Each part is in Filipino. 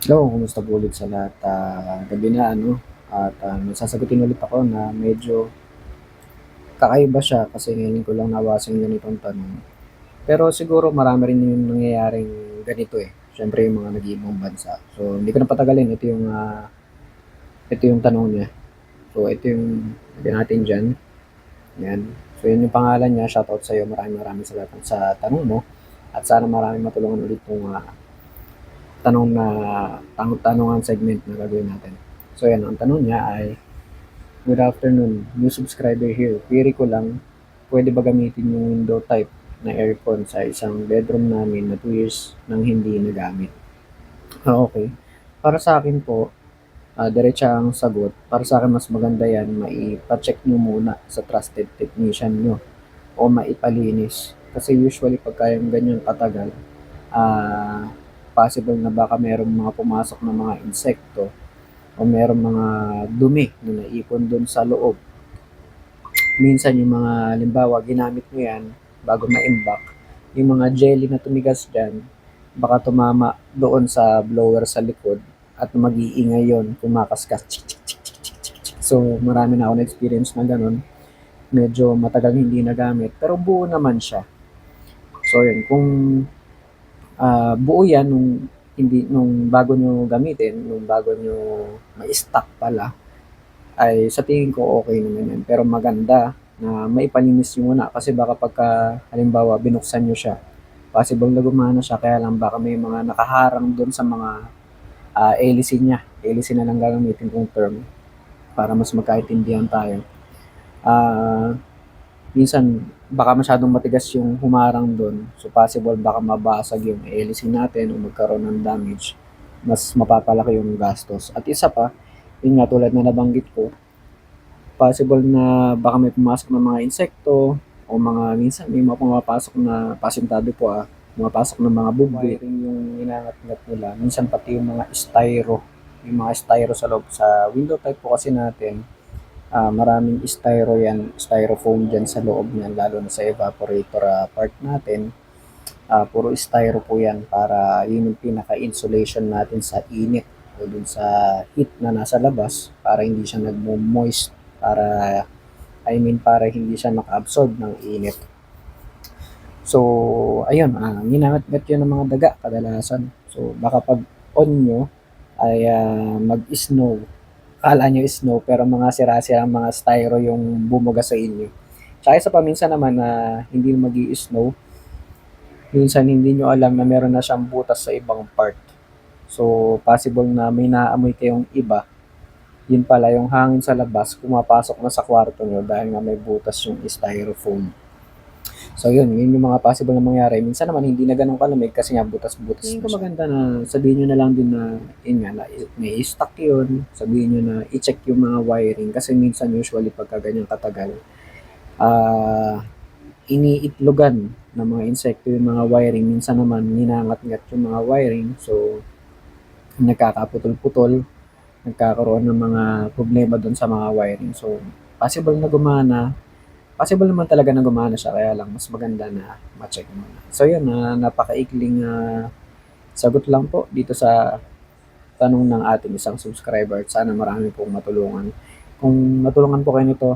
Hello, kumusta po ulit sa lahat? Ah, gabi na ano, at ah, may sasagutin ulit ako na medyo kakaiba siya kasi ngayon ko lang nawasan yung ganitong tanong. Pero siguro marami rin yung nangyayaring ganito eh. Siyempre yung mga nag-iibang bansa. So hindi ko na patagalin. Ito yung, ah, ito yung tanong niya. So ito yung lagyan natin dyan. Yan. So yun yung pangalan niya. Shoutout sa iyo. Maraming maraming salamat sa tanong mo. At sana maraming matulungan ulit yung ah, tanong na tang tanungan segment na gagawin natin. So yan, ang tanong niya ay Good afternoon, new subscriber here. Query ko lang, pwede ba gamitin yung window type na aircon sa isang bedroom namin na 2 years nang hindi nagamit? Ah, okay. Para sa akin po, ah, diretsa ang sagot. Para sa akin mas maganda yan, maipa-check nyo muna sa trusted technician nyo o maipalinis. Kasi usually pagka yung ganyan katagal, ah, possible na baka merong mga pumasok na mga insekto o merong mga dumi na naipon doon sa loob. Minsan yung mga, limbawa, ginamit mo yan bago ma-imbak, yung mga jelly na tumigas dyan, baka tumama doon sa blower sa likod at mag-iingay yun, kumakaskas. So, marami na ako na experience na ganun. Medyo matagal hindi nagamit, pero buo naman siya. So, yun, kung ah, buo yan nung hindi nung bago nyo gamitin, nung bago nyo ma-stock pala, ay sa tingin ko okay naman yan. Pero maganda na maipalinis nyo muna kasi baka pagka halimbawa binuksan nyo siya, possible na gumana siya kaya lang baka may mga nakaharang doon sa mga uh, hélice niya. Hélice na lang gagamitin kong term para mas magkaintindihan tayo. Ah, minsan baka masyadong matigas yung humarang doon. So possible baka mabasag yung hélice natin o magkaroon ng damage. Mas mapapalaki yung gastos. At isa pa, yun nga tulad na nabanggit ko, possible na baka may pumasok na mga insekto o mga minsan may mga pumapasok na pasintado po ah, pumapasok ng mga bugbi yung inangat-ngat nila. Minsan pati yung mga styro, yung mga styro sa loob sa window type po kasi natin, ah, maraming styro yan, styrofoam dyan sa loob niyan, lalo na sa evaporator ah, part natin. Ah, puro styro po yan para yun yung pinaka-insulation natin sa init o dun sa heat na nasa labas para hindi siya nagmo-moist para I mean para hindi siya maka-absorb ng init. So, ayun, ah, ginangat-ngat yun ng mga daga kadalasan. So, baka pag on nyo ay ah, mag-snow. Kala nyo snow pero mga sira-sira mga styro yung bumuga sa inyo. Tsaka isa pa minsan naman na hindi mag snow minsan hindi nyo alam na meron na siyang butas sa ibang part. So, possible na may naamoy kayong iba. Yun pala, yung hangin sa labas, pumapasok na sa kwarto nyo dahil nga may butas yung styrofoam. So, yun, yun yung mga possible na mangyari. Minsan naman, hindi na ganun kalamig kasi nga butas-butas Tingin ko maganda na sabihin nyo na lang din na, yun nga, na may stock yun. Sabihin nyo na i-check yung mga wiring kasi minsan usually pagka ganyan katagal, ah, iniitlogan ng mga insekto yung mga wiring. Minsan naman, ninangat-ngat yung mga wiring. So, nagkakaputol-putol, nagkakaroon ng mga problema doon sa mga wiring. So, possible na gumana. Possible naman talaga na gumana siya, kaya lang mas maganda na ma-check muna. So, yun, na napakaikling uh, sagot lang po dito sa tanong ng ating isang subscriber. Sana marami pong matulungan. Kung natulungan po kayo nito,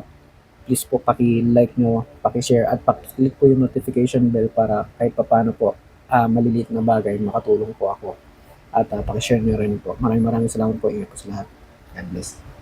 please po paki-like nyo, paki-share at paki-click po yung notification bell para kahit papano po uh, maliliit na bagay makatulong po ako. At uh, paki-share nyo rin po. Maraming maraming salamat po. Ingat po sa lahat. God bless.